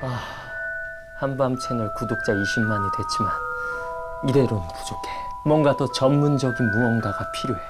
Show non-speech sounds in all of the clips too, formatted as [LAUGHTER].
아, 한밤 채널 구독자 20만이 됐지만 이대로는 부족해. 뭔가 더 전문적인 무언가가 필요해.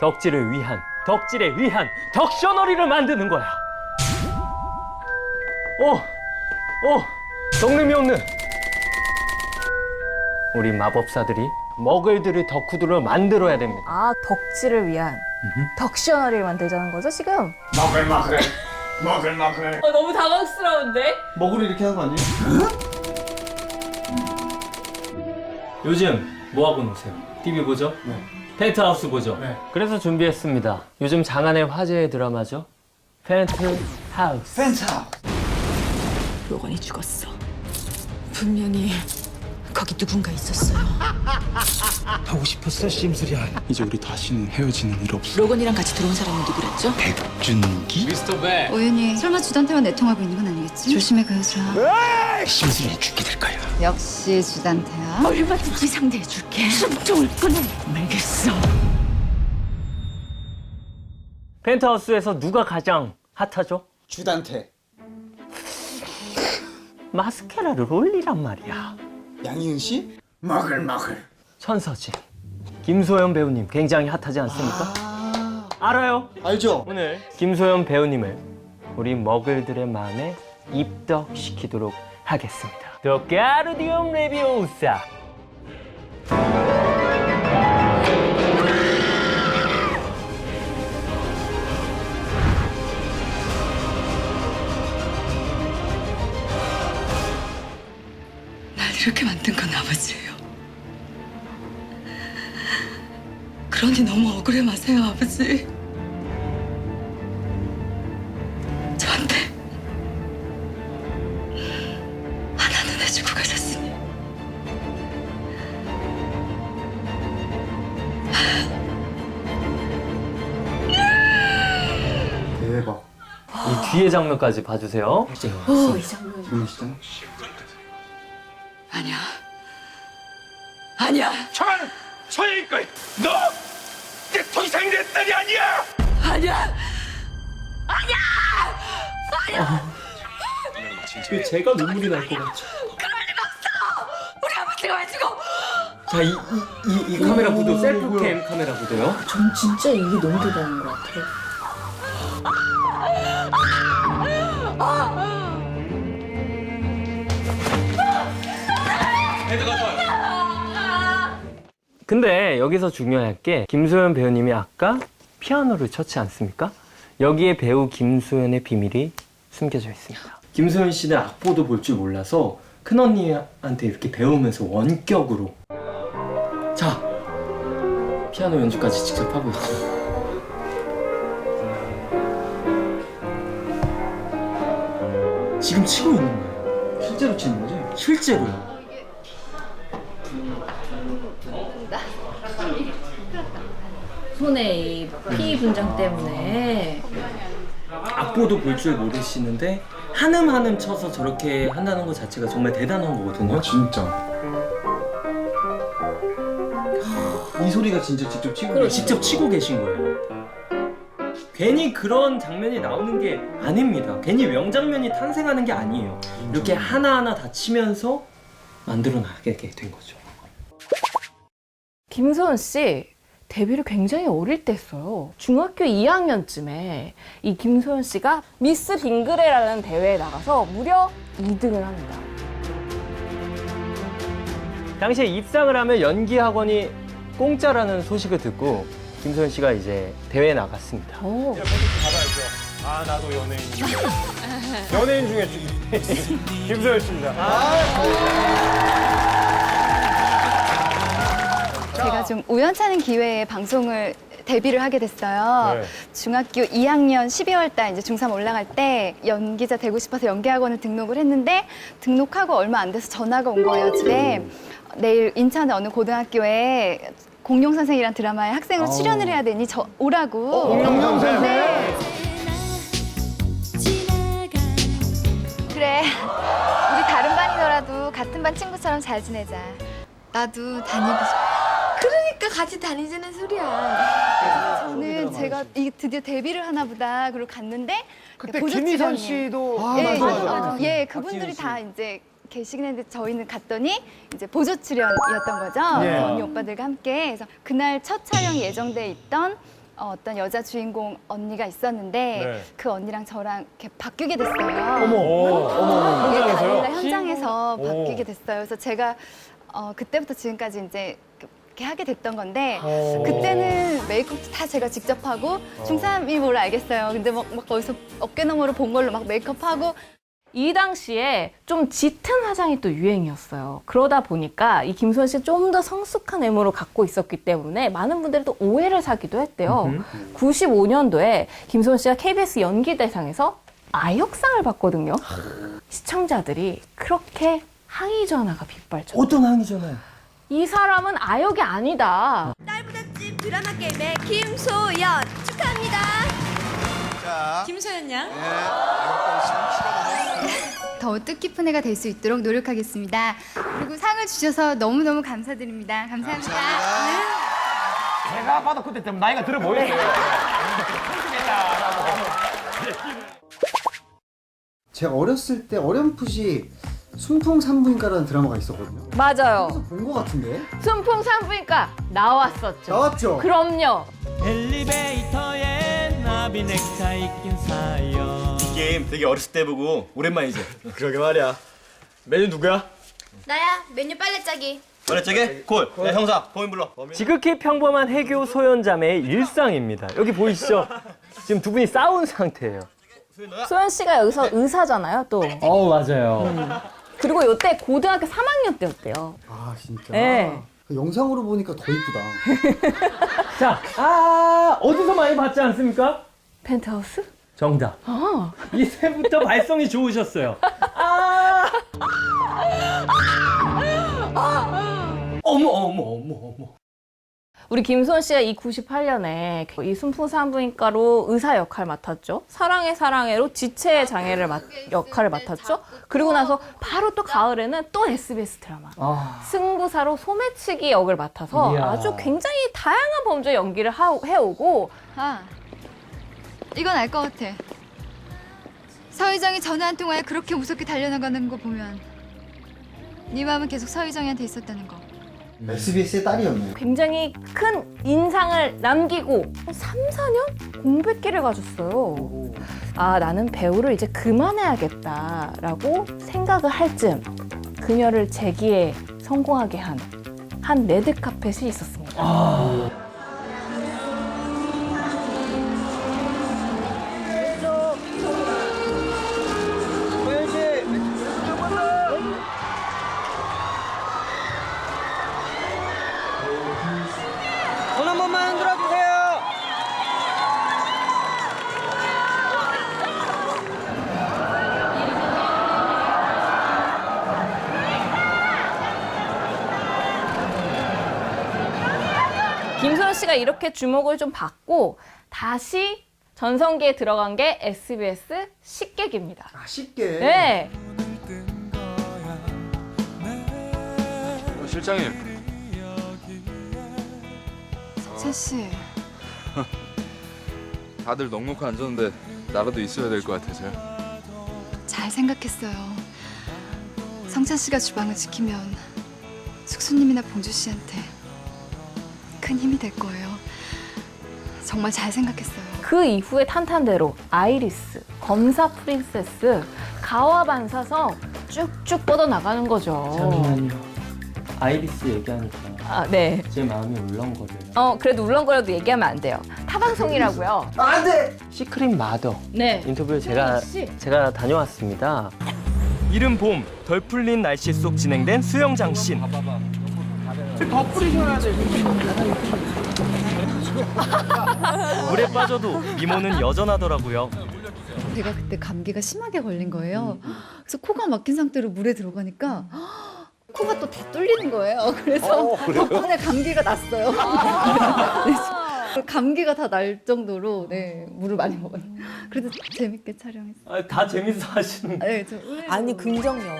덕질을 위한, 덕질에 위한 덕셔너리를 만드는 거야. 오, 오, 정림이 없는. 우리 마법사들이 머글들의 덕후들을 만들어야 됩니다. 아, 덕질을 위한 덕셔너리를 만들자는 거죠, 지금? 먹을 먹을 먹을 먹을 어, 너무 당황스러운데? 먹을 이렇게 하는 거 아니에요? 요즘 뭐 하고 노세요? TV 보죠? 네. 펜트하우스 보죠? 네. 그래서 준비했습니다. 요즘 장안의 화제의 드라마죠. 펜트하우스. 펜차 로건이 죽었어. 분명히 거기 누군가 있었어요. [LAUGHS] 하고 싶었어 심술이야 이제 우리 다시는 헤어지는 일 없어 로건이랑 같이 들어온 사람은 누구랬죠? 백준기 오윤이 설마 주단태와 내통하고 있는 건 아니겠지? 조심해 그 여자 심술이 죽게 될 거야 역시 주단태야 얼마든지 상대해줄게. 숨통을 꺼내. 알겠어. 펜트하우스에서 누가 가장 핫하죠? 주단태 마스케라를 올리란 말이야. 양희은 씨 먹을 먹을 천서진. 김소연 배우님 굉장히 핫하지 않습니까? 아 알아요. 알죠? 오늘 김소연 배우님을 우리 머글들의 마음에 입덕시키도록 하겠습니다. 더 까르디움 레비오사. 날 이렇게 만든 건 아버지예요. 그러니 너무 억울해 마세요, 아버지. 저한테 하나는 해주고 가셨으니. 대박 이 뒤에 장면까지 봐주세요. 재밌시잖아 아니야. 아니야. 잠깐 서예일걸 너! 이제 더 이상 내 딸이 아니야 아니야. 제가 눈물이 날 것 같죠. 우리 아버지가 왜 죽어? 자, 이, 이, 이, 이 카메라 구도 셀프캠 카메라 구도요. 전 진짜 이게 너무 대단한 것 같아요. 근데 여기서 중요할 게 김소연 배우님이 아까 피아노를 쳤지 않습니까? 여기에 배우 김소연의 비밀이 숨겨져 있습니다. 김소연 씨는 악보도 볼 줄 몰라서 큰 언니한테 이렇게 배우면서 원격으로 자 피아노 연주까지 직접 하고 있죠. 지금 치고 있는 거예요. 실제로 치는 거지? 실제로요. 손에 이피 분장 때문에 악보도 볼 줄 모르시는데 한음 한음 쳐서 저렇게 한다는 것 자체가 정말 대단한 거거든요. 아 진짜 이 소리가 진짜 직접 치고 그렇죠. 직접 치고 계신 거예요. 괜히 그런 장면이 나오는 게 아닙니다. 괜히 명장면이 탄생하는 게 아니에요. 이렇게 하나하나 다 치면서 만들어 나가게 된 거죠. 김소연 씨 데뷔를 굉장히 어릴 때 했어요. 중학교 2학년쯤에 이 김소연 씨가 미스 빙그레라는 대회에 나가서 무려 2등을 합니다. 당시에 입상을 하면 연기 학원이 공짜라는 소식을 듣고 김소연 씨가 이제 대회에 나갔습니다. 오. 아 나도 연예인이야. 연예인 중에 김소연 씨입니다. 제가 좀 우연찮은 기회에 방송을 데뷔를 하게 됐어요. 네. 중학교 2학년 12월 달 이제 중3 올라갈 때 연기자 되고 싶어서 연기학원을 등록을 했는데 등록하고 얼마 안 돼서 전화가 온 거예요, 집에. 내일 인천의 어느 고등학교에 공룡 선생이란 드라마에 학생으로 출연을 해야 되니 저 오라고. 공룡 선생. 네. 그래. 우리 다른 반이더라도 같은 반 친구처럼 잘 지내자. 나도 다니고 싶어. 그러니까 같이 다니자는 소리야. 저는 제가 이 드디어 데뷔를 하나 보다 그리고 갔는데 그때 보조 김희선 출연이에요. 씨도 아, 예, 맞아, 맞아. 예, 그분들이 다 이제 계시긴 했는데 저희는 갔더니 이제 보조 출연이었던 거죠. 예. 언니 오빠들과 함께. 그래서 그날 첫 촬영이 예정돼 있던 어, 떤 여자 주인공 언니가 있었는데 네. 그 언니랑 저랑 이렇게 바뀌게 됐어요. 어머, 어머, 예, 현장에서요? 현장에서 오. 바뀌게 됐어요. 그래서 제가 어, 그때부터 지금까지 이제 이렇게 하게 됐던 건데 오. 그때는 메이크업도 다 제가 직접 하고 중3이 뭘 알겠어요. 근데 막, 막 거기서 어깨너머로 본 걸로 막 메이크업하고 이 당시에 좀 짙은 화장이 또 유행이었어요. 그러다 보니까 이 김소연 씨가 좀더 성숙한 외모를 갖고 있었기 때문에 많은 분들이 또 오해를 사기도 했대요. 95년도에 김소연 씨가 KBS 연기대상에서 아역상을 받거든요. 시청자들이 그렇게 항의 전화가 빗발쳤죠. 어떤 항이잖아요. 이 사람은 아역이 아니다. 딸부잣집 드라마 게임의 김소연 축하합니다. 김소연 양. 더 뜻깊은 해가 될 수 있도록 노력하겠습니다. 그리고 상을 주셔서 너무너무 감사드립니다. 감사합니다. 제가 봐도 그때 좀 나이가 들어 보였어요. 제가 어렸을 때 어렴풋이 순풍 산부인과라는 드라마가 있었거든요. 맞아요. 본 것 같은데? 순풍 산부인과 나왔었죠. 나왔죠? 그럼요. 엘리베이터에 나비 넥타이 낀 사연. 이 게임 되게 어렸을 때 보고 오랜만이지. [LAUGHS] 그러게 말이야. 메뉴 누구야? 나야 메뉴 빨래 짜기. 저게 콜. 야 형사 범인 불러. 지극히 평범한 해교 소현자매의 일상입니다. 여기 보이시죠? [LAUGHS] 지금 두 분이 싸운 상태예요. 소연 씨가 여기서 의사잖아요, 또. 어 맞아요. 그리고 이때 고등학교 3학년 때였대요. 아 진짜. 네. 그 영상으로 보니까 더 이쁘다. [LAUGHS] 자, 아 어디서 많이 봤지 않습니까? 펜트하우스? 정답. 아. 이때부터 발성이 좋으셨어요. 아. [LAUGHS] 어머 어머 어머 어머. 우리 김소연 씨가 이 98년에 이 순풍산부인과로 의사 역할 맡았죠. 사랑의 사랑해로 지체 장애를 맡, 역할을 맡았죠. 그리고 나서 바로 또 가을에는 또 SBS 드라마 아. 승부사로 소매치기 역을 맡아서 이야. 아주 굉장히 다양한 범죄 연기를 하- 해오고 아, 이건 알 것 같아. 서희정이 전화 한 통화에 그렇게 무섭게 달려나가는 거 보면 네 마음은 계속 서희정이한테 있었다는 거. SBS의 딸이었네요. 굉장히 큰 인상을 남기고 3, 4년 공백기를 가졌어요. 아, 나는 배우를 이제 그만해야겠다라고 생각을 할 즈음 그녀를 재기에 성공하게 한 한 레드카펫이 있었습니다. 손 씨가 이렇게 주목을 좀 받고 다시 전성기에 들어간 게 SBS 식객입니다. 아 쉽게. 네. 실장님 세 씨, [LAUGHS] 다들 넉넉히 앉았는데 나라도 있어야 될 것 같아서요 잘 생각했어요. 성찬 씨가 주방을 지키면 숙수님이나 봉주 씨한테 큰 힘이 될 거예요. 정말 잘 생각했어요. 그 이후에 탄탄대로 아이리스, 검사 프린세스, 가와 반사성 쭉쭉 뻗어 나가는 거죠. 잠시만요. 아이리스 얘기하니까 아, 네. 제 마음이 울렁거려요. 어, 그래도 울렁거려도 얘기하면 안 돼요. 타방송이라고요. 안 돼. 시크릿 마더 네. 인터뷰를 제가? 제가 다녀왔습니다. 이른 봄, 덜 풀린 날씨 속 진행된 수영장 씬. 더 뿌리셔야 돼. [LAUGHS] 물에 빠져도 미모는 여전하더라고요. 제가 그때 감기가 심하게 걸린 거예요. 그래서 코가 막힌 상태로 물에 들어가니까 [GASPS] 코가 또 다 뚫리는 거예요. [LAUGHS] 그래서 덕분에 감기가 났어요. 그래서 [LAUGHS] 감기가 다 날 정도로 네, 물을 많이 먹어요. 그래도 재밌게 촬영했어요. 아, 다 재밌어 하시는. 네, 저 의외로 아니 긍정 여왕.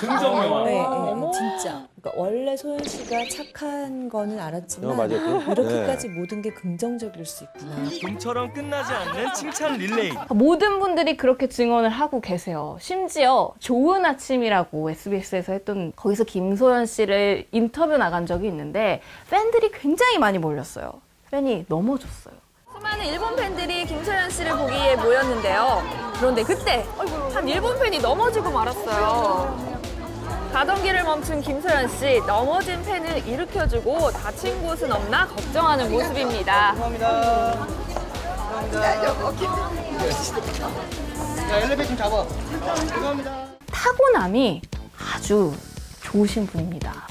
긍정 영화. 네, 네, 진짜. 그러니까 원래 소연 씨가 착한 거는 알았지만 어, [GASPS] 이렇게까지 모든 게 긍정적일 수 있구나. 좀처럼 끝나지 않는 칭찬 릴레이. 모든 분들이 그렇게 증언을 하고 계세요. 심지어 좋은 아침이라고 SBS에서 했던 거기서 김소연 씨를 인터뷰 나간 적이 있는데 팬들이 굉장히 많이 몰렸어요. 팬이 넘어졌어요. 수많은 일본 팬들이 김소연 씨를 보기에 모였는데요. 그런데 그때 한 일본 팬이 넘어지고 말았어요. 가던 길을 멈춘 김소연 씨, 넘어진 팬을 일으켜주고 다친 곳은 없나 걱정하는 모습입니다. 야 엘리베이터 좀 잡아. 죄송합니다. 타고남이 아주 좋으신 분입니다.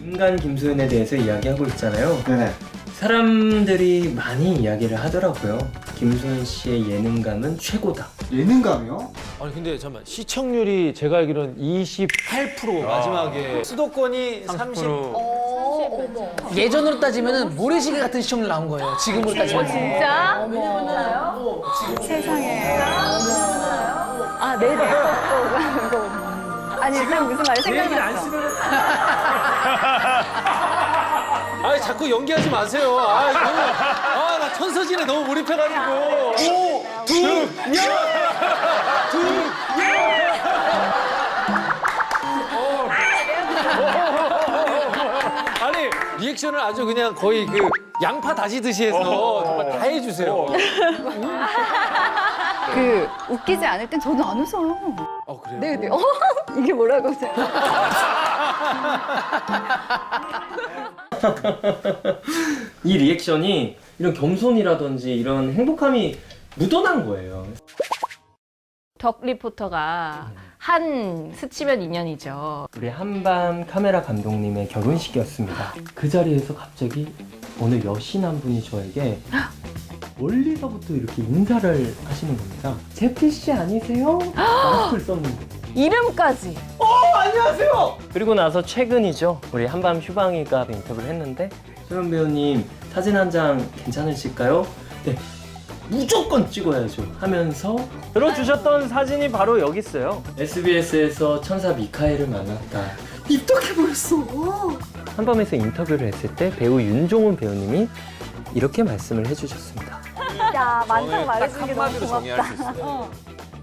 인간 김소연에 대해서 이야기하고 있잖아요. 네네. 사람들이 많이 이야기를 하더라고요. 김소연 씨의 예능감은 최고다. 예능감이요? 아니 근데 잠깐 시청률이 제가 알기로는 28% 마지막에 수도권이 30. 예전으로 따지면 모래시계 같은 시청률 나온 거예요. 지금으로 따지면. 진짜? 세상에. 아, 네, 네. 아니, 일단 무슨 말이 생각났어. 아니 자꾸 연기하지 마세요. 아, 이거 아, 나 천서진에 너무 몰입해가지고. 오, 두, 야, 두, 야. 아니 리액션을 아주 그냥 거의 그 양파 다지듯이 해서 정말 다 해주세요. 그, 웃기지 않을 땐 저는 안 웃어요. 어 그래요? 네, 네. 어? [LAUGHS] 이게 뭐라고. [LAUGHS] 이 리액션이 이런 겸손이라든지 이런 행복함이 묻어난 거예요. 덕 리포터가 한 스치면 인연이죠. 우리 한밤 카메라 감독님의 결혼식이었습니다. 그 자리에서 갑자기 어느 여신 한 분이 저에게 멀리서부터 이렇게 인사를 하시는 겁니다. 제피 씨 아니세요? 마스크를 썼는데. 이름까지. 안녕하세요. 그리고 나서 최근이죠. 우리 한밤 휴방이가 인터뷰를 했는데 소연 배우님 사진 한 장 괜찮으실까요? 네. 무조건 찍어야죠 하면서 들어주셨던 사진이 바로 여기 있어요. SBS에서 천사 미카엘을 만났다. 입덕해버렸어. 한밤에서 인터뷰를 했을 때 배우 윤종훈 배우님이 이렇게 말씀을 해주셨습니다. 야, 만상 말해주는 게 너무 고맙다. 수 있어요.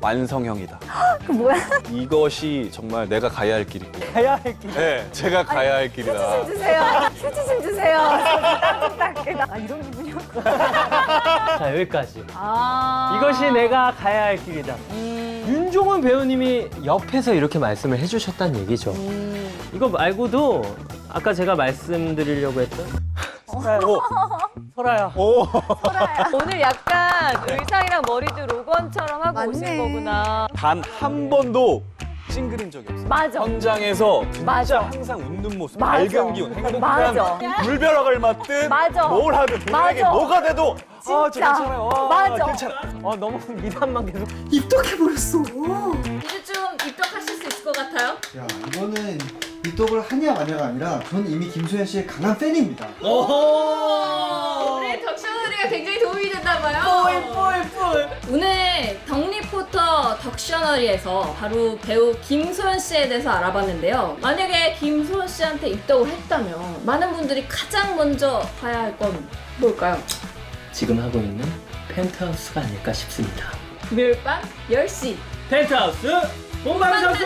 완성형이다. 그 뭐야? 이것이 정말 내가 가야 할 길이고. 가야 할 길. 네, 제가 가야 할 길이다. 주세요. 휴지 좀 주세요. 따뜻하게. 아, 이런 기분이었구나. 자 여기까지. 아. 이것이 내가 가야 할 길이다. 윤종훈 배우님이 옆에서 이렇게 말씀을 해주셨다는 얘기죠. 이거 말고도 아까 제가 말씀드리려고 했던 설아야. 설아야. 오늘 약간 의상이랑 머리도 로건처럼 하고 맞네. 오신 거구나. 단 한 번도 찡그린 적이 없어요. 맞아. 현장에서 진짜 맞아. 항상 웃는 모습, 맞아. 밝은 기운, 행복한 맞아. 물벼락을 맞든 맞아. 뭘 하든 동양에 맞아. 뭐가 돼도 아, 저 진짜. 괜찮아요. 아, 맞아. 괜찮아. 어 너무 미담만 계속. 입덕해버렸어. 이제 좀 입덕하실 수 있을 것 같아요. 야, 이거는 입덕을 하냐 마냐가 아니라 전 이미 김소연 씨의 강한 팬입니다. 오늘 덕셔너리가 굉장히 도움이 된다봐요. 뿔뿔뿔. 오늘 덕리포터 덕셔너리에서 바로 배우 김소연 씨에 대해서 알아봤는데요. 만약에 김소연 씨한테 입덕을 했다면 많은 분들이 가장 먼저 봐야 할 건 뭘까요? 지금 하고 있는 펜트하우스가 아닐까 싶습니다. 매일 밤 10시 펜트하우스 본방사수!